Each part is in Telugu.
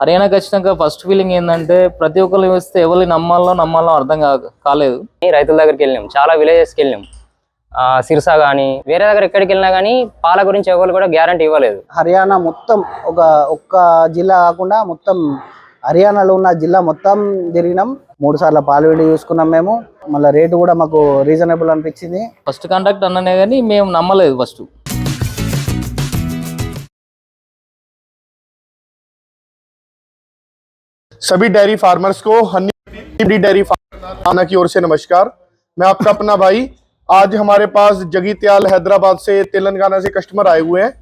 హర్యానాకి వచ్చినాక ఫస్ట్ ఫీలింగ్ ఏంటంటే ప్రతి ఒక్కరు వస్తే ఎవరిని నమ్మాలో నమ్మాలో అర్థం కా కాలేదు. రైతుల దగ్గరికి వెళ్ళినాం చాలా విలేజెస్కి వెళ్ళినాం ఆ, సిర్సా కానీ వేరే దగ్గర ఎక్కడికి వెళ్ళినా కానీ పాల గురించి ఎవరు కూడా గ్యారంటీ ఇవ్వలేదు. హర్యానా మొత్తం ఒక ఒక్క జిల్లా కాకుండా మొత్తం హర్యానాలో ఉన్న జిల్లా మొత్తం తిరిగినాం. మూడు సార్లు పాల్వేడి చూసుకున్నాం మేము. మళ్ళీ రేటు కూడా మాకు రీజనబుల్ అనిపించింది. ఫస్ట్ కాంటాక్ట్ అన్ననే కానీ మేము నమ్మలేదు ఫస్ట్ सभी डेयरी फार्मर्स को, हनी डेयरी फार्मर की ओर से नमस्कार। मैं आपका अपना भाई, आज हमारे पास जगीत्याल हैदराबाद से तेलंगाना से कस्टमर आए हुए हैं।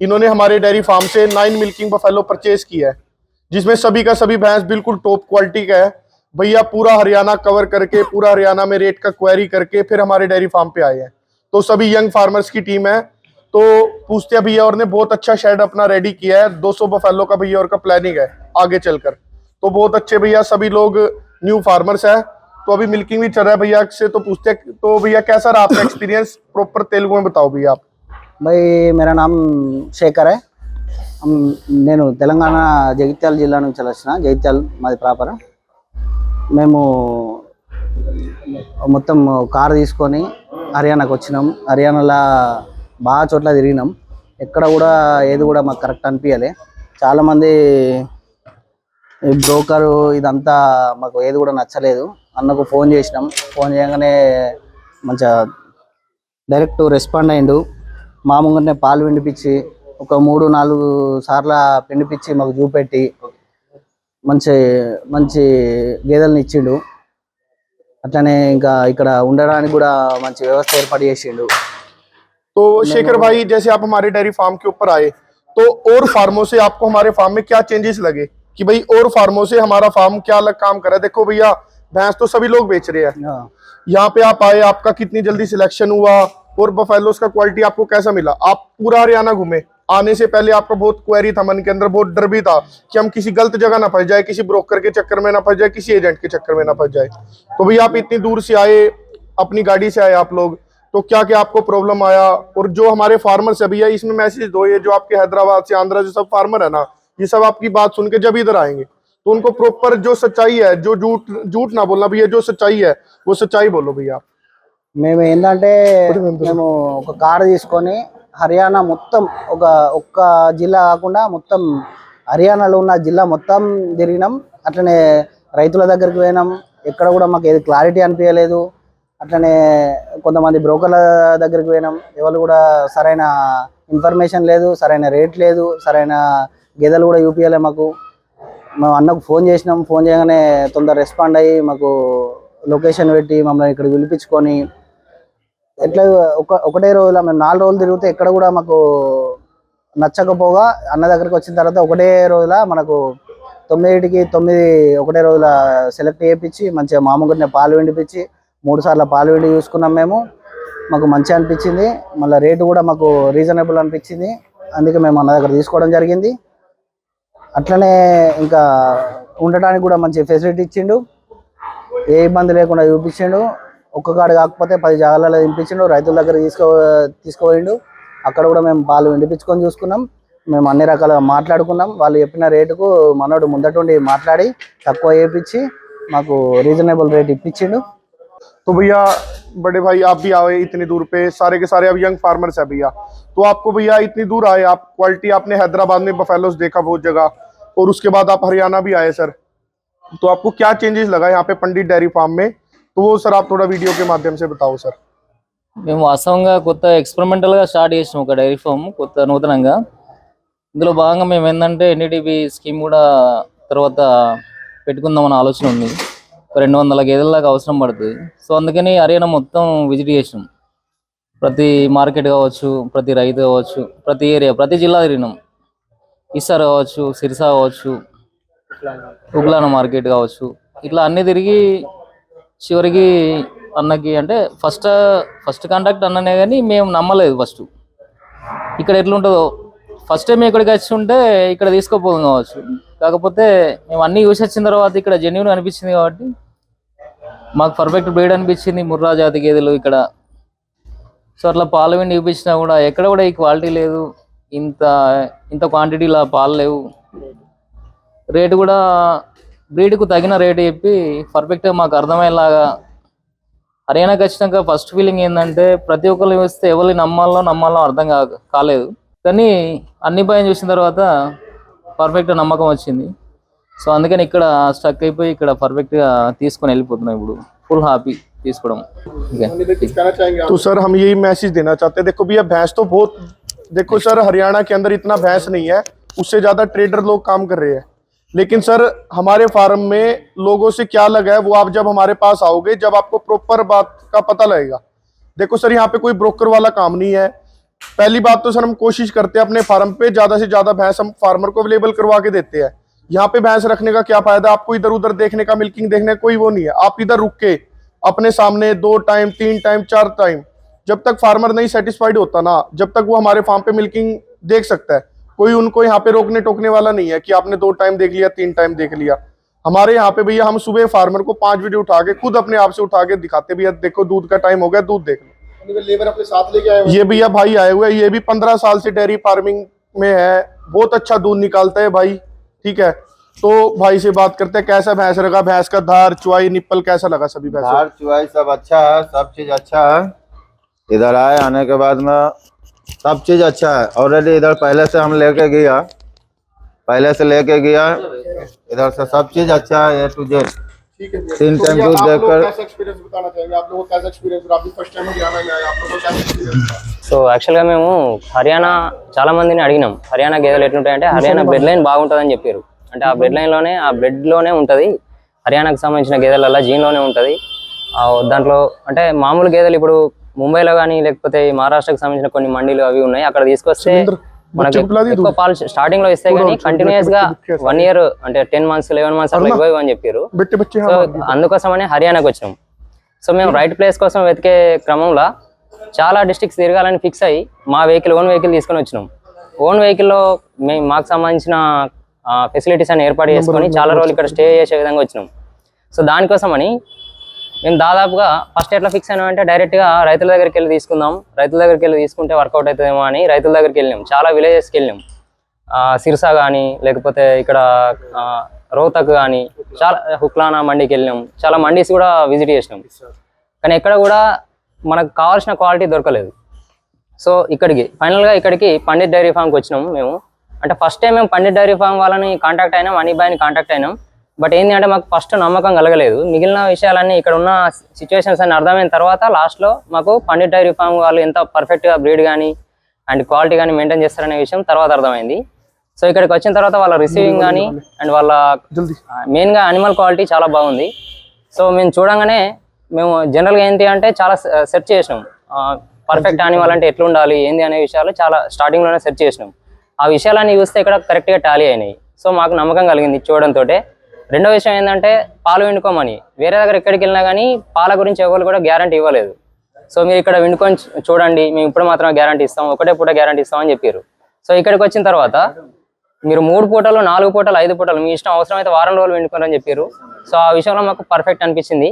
इन्होंने हमारे डेयरी फार्म से नाइन मिल्किंग बफेलो परचेज किया है, जिसमें सभी का सभी भैंस बिल्कुल टॉप क्वालिटी का है। भैया पूरा हरियाणा कवर करके, पूरा हरियाणा में रेट का क्वेरी करके फिर हमारे डेयरी फार्म पे आए हैं। तो सभी यंग फार्मर्स की टीम है। तो पूछते भैया और ने बहुत अच्छा शेड अपना रेडी किया है। 200 बफेलो का भैया और का प्लानिंग है, आगे चलकर। तो बहुत अच्छे भैया सभी लोग न्यू फार्मर्स है तो अभी मिल्किंग भी चल रहा है भैया से तो पूछते हैं तो भैया कैसा रहा आपका एक्सपीरियंस प्रॉपर तेलुगु में बताओ भैया आप భయ్ మేరా నామ్ శేఖర్ హై హమ్ నేను తెలంగాణ జగిత్యాల జిల్లా నుంచి వచ్చిన జగిత్యాల మాది ప్రాపర్ మేము మొత్తం కార్ తీసుకొని హర్యానాకు వచ్చినాం హర్యానాలో బాగా చోట్ల తిరిగినాం ఎక్కడ కూడా ఏది కూడా మాకు కరెక్ట్ అనిపించలే చాలామంది ఈ బ్రోకరు ఇదంతా మాకు ఏది కూడా నచ్చలేదు అన్నకు ఫోన్ చేసినాం ఫోన్ చేయగానే మంచిగా డైరెక్ట్ రెస్పాండ్ అయిండు మామూలుగానే పాలు పిండిపించి ఒక మూడు నాలుగు సార్ల పిండిపించి మాకు చూపెట్టి మంచి మంచి గేదెలను ఇచ్చిండు అట్లనే ఇంకా ఇక్కడ ఉండడానికి కూడా మంచి వ్యవస్థ ఏర్పాటు చేసిండు तो शेखर भाई जैसे आप हमारे डेयरी फार्म के ऊपर आए तो और फार्मों से आपको हमारे फार्म में क्या चेंजेस लगे कि भाई और फार्मों से हमारा फार्म क्या अलग काम कर रहा है? देखो भैया भैंस तो सभी लोग बेच रहे हैं। हाँ। यहाँ पे आप आए आपका कितनी जल्दी सिलेक्शन हुआ और बफेलोस का क्वालिटी आपको कैसा मिला? आप पूरा हरियाणा घूमे। आने से पहले आपका बहुत क्वेरी था मन के अंदर बहुत डर भी था कि हम किसी गलत जगह ना फंस जाए किसी ब्रोकर के चक्कर में ना फंस जाए किसी एजेंट के चक्कर में ना फंस जाए। तो भैया आप इतनी दूर से आए अपनी गाड़ी से आए आप लोग तो क्या क्या आपको प्रॉब्लम आया? और जो हमारे फार्मर्स है भैया इसमें मैसेज दो ये जो आपके हैदराबाद से आंध्रा से सब फार्मर है ना ये सब आपकी बात सुन के जब इधर आएंगे तो उनको प्रॉपर जो सच्चाई है जो झूठ झूठ ना बोलना भैया जो सच्चाई है वो सच्चाई बोलो भैया आप మేము ఏంటంటే మేము ఒక కారు తీసుకొని హర్యానా మొత్తం ఒక ఒక్క జిల్లా కాకుండా మొత్తం హర్యానాలో ఉన్న జిల్లా మొత్తం తిరిగినాం అట్లనే రైతుల దగ్గరికి పోయినాం ఎక్కడ కూడా మాకు ఏది క్లారిటీ అనిపించలేదు అట్లనే కొంతమంది బ్రోకర్ల దగ్గరికి పోయినాం ఎవరు కూడా సరైన ఇన్ఫర్మేషన్ లేదు సరైన రేట్ లేదు సరైన గేదెలు కూడా చూపించలే మాకు. మేము అన్నకు ఫోన్ చేసినాం. ఫోన్ చేయగానే తొందర రెస్పాండ్ అయ్యి మాకు లొకేషన్ పెట్టి మమ్మల్ని ఇక్కడ పిలిపించుకొని ఎట్లా ఒక ఒకటే రోజులో మేము నాలుగు రోజులు తిరిగితే ఎక్కడ కూడా మాకు నచ్చకపోగా అన్న దగ్గరికి వచ్చిన తర్వాత ఒకటే రోజుల మనకు తొమ్మిదిటికి తొమ్మిది ఒకటే రోజుల సెలెక్ట్ చేయించి మంచిగా మామూలుగానే పాలు విండిపించి మూడు సార్లు పాలు విండి చూసుకున్నాం మేము. మాకు మంచిగా అనిపించింది. మళ్ళీ రేటు కూడా మాకు రీజనబుల్ అనిపించింది. అందుకే మేము అన్న దగ్గర తీసుకోవడం జరిగింది. అట్లనే ఇంకా ఉండటానికి కూడా మంచి ఫెసిలిటీ ఇచ్చిండు. ఏ ఇబ్బంది లేకుండా చూపించిండు. ఒక్క కాడ కాకపోతే పది జాగాలలో వినిపించిండు రైతుల దగ్గర తీసుకో తీసుకుపోయిండు. అక్కడ కూడా మేము పాలు వినిపించుకొని చూసుకున్నాం. మేము అన్ని రకాలుగా మాట్లాడుకున్నాం. వాళ్ళు చెప్పిన రేటుకు మనోడు ముందటుండి మాట్లాడి తక్కువ చేయించి మాకు రీజనబుల్ రేట్ ఇప్పించిండు. తుబియా बड़े भाई आप भी आए इतनी दूर पे सारे के सारे अब यंग फार्मर्स है भैया तो आपको भैया इतनी दूर आए आप क्वालिटी आपने हैदराबाद में बफेलोस देखा बहुत जगह और उसके बाद आप हरियाणा भी आए सर तो आपको क्या चेंजेस लगा यहाँ पे पंडित डेयरी फार्म में तो वो सर आप थोड़ा वीडियो के माध्यम से बताओ सर మేము వాస్తవంగా కొత్త experimental గా స్టార్ట్ చేసినాం ఒక డైరీ ఫామ్ కొత్త నూతనంగా ఇందులో భాగంగా మేము ఏంటంటే ఎన్డీటీబీ స్కీమ్ కూడా తర్వాత పెట్టుకుందామని ఆలోచన ఉంది ఒక రెండు వందల గేదెల దాకా అవసరం పడుతుంది సో అందుకని హర్యానా మొత్తం విజిట్ చేసినాం. ప్రతి మార్కెట్ కావచ్చు ప్రతి రైతు కావచ్చు ప్రతి ఏరియా ప్రతి జిల్లా తిరిగినాం. ఇస్సార్ కావచ్చు సిరిసా కావచ్చు ఉగ్లాన మార్కెట్ కావచ్చు ఇట్లా అన్నీ తిరిగి చివరికి అన్నకి అంటే ఫస్ట్ ఫస్ట్ కాంటాక్ట్ అన్ననే కానీ మేము నమ్మలేదు ఫస్ట్. ఇక్కడ ఎట్లుంటుందో ఫస్ట్ టైం ఇక్కడికి వచ్చి ఉంటే ఇక్కడ తీసుకోపోదు కావచ్చు. కాకపోతే మేము అన్ని చూసి వచ్చిన తర్వాత ఇక్కడ జెన్యున్ అనిపించింది కాబట్టి మాకు పర్ఫెక్ట్ బ్రీడ్ అనిపించింది ముర్రా జాతి గేదెలు ఇక్కడ. సో అట్లా పాలు విండి చూపించినా కూడా ఎక్కడ కూడా ఈ క్వాలిటీ లేదు. ఇంత ఇంత క్వాంటిటీలో పాలు లేవు. రేటు కూడా బ్రీడ్కు తగిన రేటు చెప్పి పర్ఫెక్ట్గా మాకు అర్థమయ్యేలాగా హర్యానాకి వచ్చినాక ఫస్ట్ ఫీలింగ్ ఏంటంటే ప్రతి ఒక్కరు వస్తే ఎవరిని నమ్మాలో నమ్మాలో అర్థం కా కాలేదు. కానీ అన్ని భయం చూసిన తర్వాత పర్ఫెక్ట్ నమ్మకం వచ్చింది సో అందుకని ఇక్కడ స్టక్ అయిపోయి ఇక్కడ పర్ఫెక్ట్గా తీసుకొని వెళ్ళిపోతున్నాం ఇప్పుడు ఫుల్ హ్యాపీ తీసుకోవడం ఓకే तो सर हम यही मैसेज देना चाहते हैं देखो भैया भैंस तो बहुत देखो सर हरियाणा के अंदर इतना भैंस नहीं है उससे ज्यादा ट्रेडर लोग काम कर रहे हैं लेकिन सर हमारे फार्म में लोगों से क्या लगा है वो आप जब हमारे पास आओगे जब आपको प्रॉपर बात का पता लगेगा देखो सर यहाँ पे कोई ब्रोकर वाला काम नहीं है पहली बात तो सर हम कोशिश करते हैं अपने फार्म पे, ज़्यादा से ज़्यादा भैंस हम फार्मर को अवेलेबल करवा के देते हैं। यहाँ पे भैंस रखने का क्या फ़ायदा? आपको इधर उधर देखने का मिल्किंग देखने का कोई वो नहीं है। आप इधर रुक के अपने सामने दो टाइम तीन टाइम चार टाइम जब तक फार्मर नहीं सेटिस्फाइड होता ना, जब तक वो हमारे फार्म पे मिल्किंग देख सकता है। कोई उनको यहाँ पे रोकने टोकने वाला नहीं है कि आपने दो टाइम देख लिया, तीन टाइम देख लिया। हमारे यहाँ पे भैया हम सुबह फार्मर को पाँच वीडियो उठा के खुद अपने आप से उठा के दिखाते भैया देखो दूध का टाइम हो गया, दूध देख लो। लेबर अपने साथ लेके आए ये भैया भाई आए हुए ये भी पंद्रह साल से डेयरी फ़ार्मिंग में है। बहुत अच्छा दूध निकालता है भाई। ठीक है? तो भाई से बात करते हैं कैसा भैंस लगा भैंस का धार चुआई निप्पल कैसा लगा सभी भैंस धार चुआई सब अच्छा है सब चीज़ अच्छा है। इधर आए आने के बाद में सब चीज़ अच्छा है। ऑलरेडी इधर पहले से हम लेके गया। पहले से लेके गया। इधर से सब चीज़ अच्छा है ए टू जेड। तीन तो टाइम भैया, दूध आप लोग देकर- कैसा एक्सपीरियंस बताना चाहेंगे आप लोगों को कैसा एक्सपीरियंस रहा अभी फर्स्ट टाइम हरियाणा में आए आप लोगों को कैसा एक्सपीरियंस था సో యాక్చువల్గా మేము హర్యానా చాలా మందిని అడిగినాం హర్యానా గేదెలు ఎట్లుంటాయంటే హర్యానా బ్లడ్ లైన్ బాగుంటుందని చెప్పారు అంటే ఆ బ్లడ్ లైన్లోనే ఆ బ్లడ్లోనే ఉంటుంది హర్యానాకు సంబంధించిన గేదెలల్లో జీన్లోనే ఉంటుంది ఆ దాంట్లో అంటే మామూలు గేదెలు ఇప్పుడు ముంబైలో కానీ లేకపోతే ఈ మహారాష్ట్రకు సంబంధించిన కొన్ని మండీలు అవి ఉన్నాయి అక్కడ తీసుకొస్తే స్టార్టింగ్లో ఇస్తే గానీ కంటిన్యూస్గా వన్ ఇయర్ అంటే టెన్ మంత్స్ లెవెన్ మంత్స్ అట్లా అని చెప్పారు. సో అందుకోసమని హర్యానాకి వచ్చినాం సో మేము రైట్ ప్లేస్ కోసం వెతికే క్రమంలో చాలా డిస్టిక్స్ తిరగాలని ఫిక్స్ అయ్యి మా వెహికల్ ఓన్ వెహికల్ తీసుకొని వచ్చినాం. ఓన్ వెహికల్లో మేము మాకు సంబంధించిన ఫెసిలిటీస్ అని ఏర్పాటు చేసుకొని చాలా రోజులు ఇక్కడ స్టే చేసే విధంగా వచ్చినాం. సో దానికోసమని మేము దాదాపుగా ఫస్ట్ ఎట్లా ఫిక్స్ అయినామంటే డైరెక్ట్గా రైతుల దగ్గరికి వెళ్ళి తీసుకుందాం. రైతుల దగ్గరికి వెళ్ళి తీసుకుంటే వర్కౌట్ అవుతుందేమో అని రైతుల దగ్గరికి వెళ్ళినాం. చాలా విలేజెస్కి వెళ్ళినాం. సిర్సా కానీ లేకపోతే ఇక్కడ రోహతక్ కానీ చాలా హుక్లానా మండికి వెళ్ళినాం. చాలా మండీస్ కూడా విజిట్ చేసినాం. కానీ ఎక్కడ కూడా మనకు కావాల్సిన క్వాలిటీ దొరకలేదు. సో ఇక్కడికి ఫైనల్గా ఇక్కడికి పండిట్ డైరీ ఫామ్కి వచ్చినాం మేము. అంటే ఫస్ట్ టైం మేము పండిట్ డైరీ ఫామ్ వాళ్ళని కాంటాక్ట్ అయినాం అనిబాయిని కాంటాక్ట్ అయినాం. బట్ ఏంటంటే మాకు ఫస్ట్ నమ్మకం కలగలేదు. మిగిలిన విషయాలన్నీ ఇక్కడ ఉన్న సిచ్యువేషన్స్ అన్ని అర్థమైన తర్వాత లాస్ట్లో మాకు పండిట్ డైరీ ఫామ్ వాళ్ళు ఎంత పర్ఫెక్ట్గా బ్రీడ్ కానీ అండ్ క్వాలిటీ కానీ మెయింటైన్ చేస్తారనే విషయం తర్వాత అర్థమైంది. సో ఇక్కడికి వచ్చిన తర్వాత వాళ్ళ రిసీవింగ్ కానీ అండ్ వాళ్ళ మెయిన్గా అనిమల్ క్వాలిటీ చాలా బాగుంది. సో మేము చూడంగానే మేము జనరల్గా ఏంటి అంటే చాలా సెర్చ్ చేసినాం. పర్ఫెక్ట్ యానిమల్ అంటే ఎట్లా ఉండాలి ఏంది అనే విషయాలు చాలా స్టార్టింగ్లోనే సెర్చ్ చేసినాం. ఆ విషయాలన్నీ చూస్తే ఇక్కడ కరెక్ట్గా టాలీ అయినాయి. సో మాకు నమ్మకం కలిగింది చూడడంతో రెండో విషయం ఏంటంటే పాలు వండుకోమని వేరే దగ్గర ఎక్కడికి వెళ్ళినా కానీ పాల గురించి ఎవరు కూడా గ్యారంటీ ఇవ్వలేదు. సో మీరు ఇక్కడ వండుకొని చూడండి మేము ఇప్పుడు మాత్రమే గ్యారంటీ ఇస్తాం ఒకటే పూట గ్యారంటీ ఇస్తామని చెప్పారు. సో ఇక్కడికి వచ్చిన తర్వాత మీరు మూడు పూటలు నాలుగు పూటలు ఐదు పూటలు మీ ఇష్టం అవసరమైతే వారం రోజులు వండుకోరని చెప్పారు. సో ఆ విషయంలో మాకు పర్ఫెక్ట్ అనిపించింది.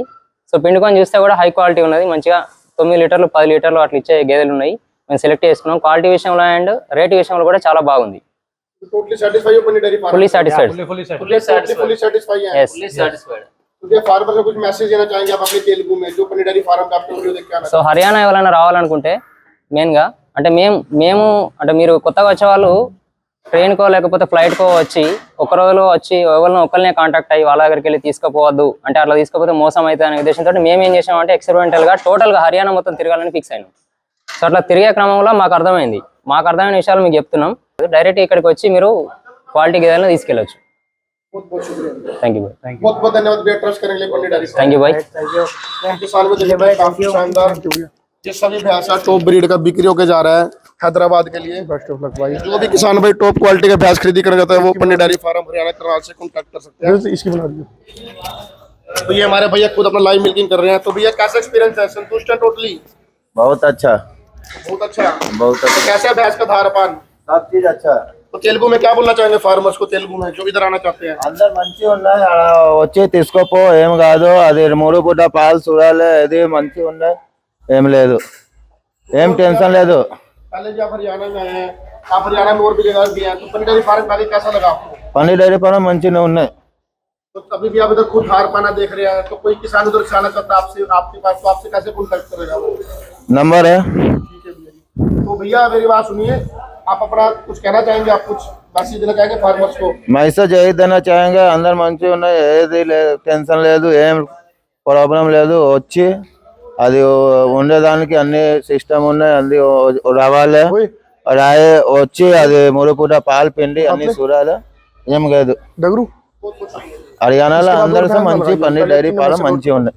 సో పిండుకొని చూస్తే కూడా హై క్వాలిటీ ఉన్నది. మంచిగా తొమ్మిది లీటర్లు పది లీటర్లు అట్లా ఇచ్చే గేదెలు ఉన్నాయి. మేము సెలెక్ట్ చేసుకున్నాం. క్వాలిటీ విషయంలో అండ్ రేట్ విషయంలో కూడా చాలా బాగుంది. टोटली सेटिस्फाई हो Panni dairy farm fully satisfied fully fully satisfy है ఎస్ तो ये फार्मर को कुछ मैसेज देना चाहेंगे आप अपने तेलुगु में जो पन्नी डेयरी फार्म का आपने वीडियो देख के आना సో హర్యానా ఎవరైనా రావాలనుకుంటే మెయిన్గా అంటే మేము మేము అంటే మీరు కొత్తగా వచ్చే వాళ్ళు ట్రైన్కో లేకపోతే ఫ్లైట్కో వచ్చి ఒక రోజులో వచ్చి ఎవరిని ఒకరినే కాంటాక్ట్ అయ్యి వాళ్ళ దగ్గరికి వెళ్ళి తీసుకుపోవద్దు అంటే అట్లా తీసుకపోతే మోసం అవుతుంది అనే ఉద్దేశంతో మేము ఏం చేసామంటే ఎక్స్పెరిమెంటల్గా టోటల్గా హర్యానా మొత్తం తిరగాలని ఫిక్స్ అయినాం సో అట్లా తిరిగే క్రమంలో మాకు అర్థమైంది మాకు అర్థమైన విషయాలు మీకు చెప్తున్నాం డైరెక్ట్ ఇక్కడికి వచ్చి మీరు క్వాలిటీ గేదెలను తీసుకెళ్ళొచ్చు बहुत बहुत शुक्रिया థ్యాంక్ యూ बहुत बहुत धन्यवाद भैया ट्रस्ट करने के लिए पन्नी डेयरी థ్యాంక్ యూ బాయ్ किसान को देखिए काफी शानदार ये सभी भैंसा टॉप ब्रीड का बिक्री होके जा रहा है हैदराबाद के लिए बेस्ट ऑफ लक भाई जो भी किसान भाई टॉप क्वालिटी का भैंस खरीदी करना चाहता है वो पन्नी डेयरी फार्म हरियाणा करनाल से कांटेक्ट कर सकते हैं इसकी बना दीजिए तो ये हमारे भैया खुद अपना लाइव मिल्किंग कर रहे हैं तो भैया कैसा एक्सपीरियंस है संतुष्ट है टोटली बहुत अच्छा बहुत अच्छा बहुत तो अच्छा कैसा है भैंस का धारपान सब चीज अच्छा है तो तेलुगु में क्या बोलना चाहेंगे फार्मर्स को तेलुगु में जो इधर आना चाहते हैं అందరు మంచిగా ఉన్నాయి ఆడ వచ్చి తీసుకోపో ఏం కాదు అది మూడు పూట పాలు చూడాలి అది మంచిగా ఉన్నాయి ఏం లేదు ఏం టెన్షన్ లేదు पहले भी आप हरियाणा में आए हैं आप हरियाणा में और भी जगह भी हैं तो पन्नी डेयरी फार्म पहले कैसा लगा आपको పన్నీర్ డైరీ ఫారం మంచిగా ఉన్నాయి तो अभी भी आप इधर खुद हार पाना देख रहे हैं तो कोई किसान उधर से आना चाहता है आपसे आपके पास तो आपसे कैसे कॉन्टेक्ट करेगा वो नंबर है ठीक है भैया जी तो भैया मेरी बात सुनिए आप अपना कुछ कहना चाहेंगे आप कुछ मैसेज देना चाहेंगे फार्मर्स को మెసేజ్ ఏది దేనా చాయంగా అందరు మంచిగా ఉన్నాయి ఏది లే- టెన్షన్ లేదు ఏం ప్రాబ్లం లేదు వచ్చి అది ఉండేదానికి అన్ని సిస్టమ్ ఉన్నాయి అన్ని ఓ- రావాలి రాయే వచ్చి అది మూడు పూట పాలు పిండి అన్ని చూడాలి ఏం కాదు डगरू హర్యానాలో అందరితో మంచి పన్నీర్ డైరీ ఫారం మంచిగా ఉన్నాయి